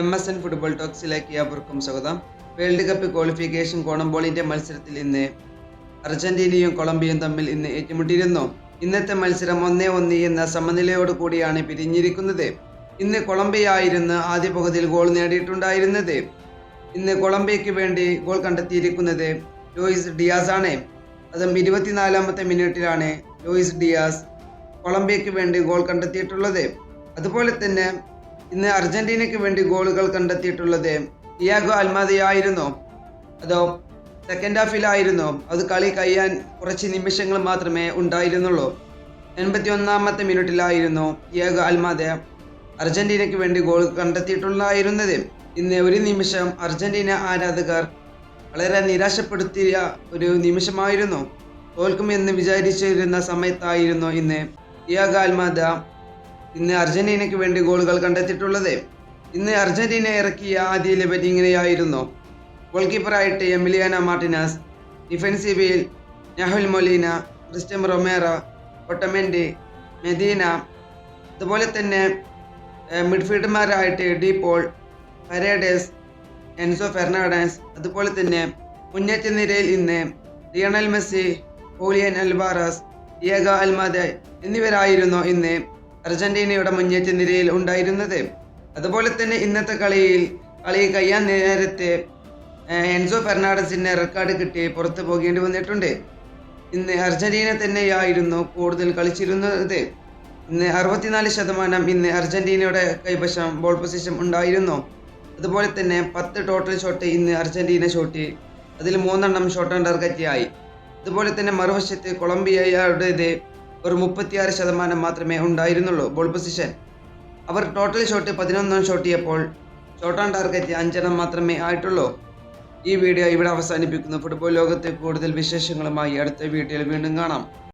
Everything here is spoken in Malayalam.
എം എസ് എൻ ഫുട്ബോൾ ടോക്സിലേക്ക് ഏവർക്കും സ്വാഗതം. വേൾഡ് കപ്പ് ക്വാളിഫിക്കേഷൻ കോണംബോളിന്റെ മത്സരത്തിൽ ഇന്ന് അർജന്റീനയും കൊളംബിയയും തമ്മിൽ ഇന്ന് ഏറ്റുമുട്ടിയിരുന്നു. ഇന്നത്തെ മത്സരം ഒന്നേ ഒന്ന് എന്ന സമനിലയോട് കൂടിയാണ് പിരിഞ്ഞിരിക്കുന്നത്. ഇന്ന് കൊളംബിയായിരുന്നു ആദ്യ പകുതിയിൽ ഗോൾ നേടിയിട്ടുണ്ടായിരുന്നത്. ഇന്ന് കൊളംബിയയ്ക്ക് വേണ്ടി ഗോൾ കണ്ടെത്തിയിരിക്കുന്നത് ലൂയിസ് ഡിയാസ് ആണ്. അതും ഇരുപത്തിനാലാമത്തെ മിനിറ്റിലാണ് ലൂയിസ് ഡിയാസ് കൊളംബിയയ്ക്ക് വേണ്ടി ഗോൾ കണ്ടെത്തിയിട്ടുള്ളത്. അതുപോലെ തന്നെ ഇന്ന് അർജന്റീനയ്ക്ക് വേണ്ടി ഗോളുകൾ കണ്ടെത്തിയിട്ടുള്ളത് ഇയാഗോ അൽമാദയായിരുന്നോ. അതോ സെക്കൻഡ് ഹാഫിലായിരുന്നോ അത് കളി കഴിയാൻ കുറച്ച് നിമിഷങ്ങൾ മാത്രമേ ഉണ്ടായിരുന്നുള്ളൂ. എൺപത്തി ഒന്നാമത്തെ മിനിറ്റിലായിരുന്നു ഡിയാഗോ അൽമാദ അർജന്റീനയ്ക്ക് വേണ്ടി ഗോൾ കണ്ടെത്തിയിട്ടുണ്ടായിരുന്നത് ഇന്ന് ഒരു നിമിഷം അർജന്റീന ആരാധകർ വളരെ നിരാശപ്പെടുത്തിയ ഒരു നിമിഷമായിരുന്നു. തോൽക്കുമെന്ന് വിചാരിച്ചിരുന്ന സമയത്തായിരുന്നു ഇന്ന് ഡിയാഗോ അൽമാദ ഇന്ന് അർജന്റീനയ്ക്ക് വേണ്ടി ഗോളുകൾ കണ്ടെത്തിയിട്ടുള്ളത്. ഇന്ന് അർജന്റീന ഇറക്കിയ ആദ്യ ലെവൽ ഇങ്ങനെയായിരുന്നു. ഗോൾ കീപ്പറായിട്ട് Emiliano Martinez ഡിഫൻസീവിൽ Nahuel Molina Cristian Romero Otamendi Medina അതുപോലെ തന്നെ മിഡ്ഫീൽഡർമാരായിട്ട് De Paul Paredes Enzo Fernandez അതുപോലെ തന്നെ മുന്നേറ്റ നിരയിൽ ഇന്ന് Lionel Messi Julian Alvarez Diego Almada എന്നിവരായിരുന്നു ഇന്ന് അർജന്റീനയുടെ മുന്നേറ്റ നിരയിൽ ഉണ്ടായിരുന്നത്. അതുപോലെ തന്നെ ഇന്നത്തെ കളിയിൽ കളി കഴിയാൻ നേരത്തെ എൻസോ ഫെർണാണ്ടസിന് റെക്കോർഡ് കിട്ടി പുറത്തു പോകേണ്ടി വന്നിട്ടുണ്ട്. ഇന്ന് അർജന്റീന തന്നെയായിരുന്നു കൂടുതൽ കളിച്ചിരുന്നത്. ഇന്ന് അറുപത്തിനാല് ശതമാനം ഇന്ന് അർജന്റീനയുടെ കൈവശം ബോൾ പൊസിഷൻ ഉണ്ടായിരുന്നു. അതുപോലെ തന്നെ പത്ത് ടോട്ടൽ ഷോട്ട് ഇന്ന് അർജന്റീന ഷോട്ട് അതിൽ മൂന്നെണ്ണം ഷോട്ട് ഓൺ ടാർഗറ്റ് ആയി അതുപോലെ തന്നെ മറുവശത്ത് കൊളംബിയയുടേത് ഒരു മുപ്പത്തിയാറ് ശതമാനം മാത്രമേ ഉണ്ടായിരുന്നുള്ളൂ. Ball possession. അവർ ടോട്ടൽ ഷോട്ട് പതിനൊന്നാം ഷോട്ട് ചെയ്യപ്പോൾ ഷോട്ട് ഓൺ ടാർഗറ്റ് അഞ്ചെണ്ണം മാത്രമേ ആയിട്ടുള്ളൂ. ഈ വീഡിയോ ഇവിടെ അവസാനിപ്പിക്കുന്നു. ഫുട്ബോൾ ലോകത്തെ കൂടുതൽ വിശേഷങ്ങളുമായി അടുത്ത വീഡിയോയിൽ വീണ്ടും കാണാം.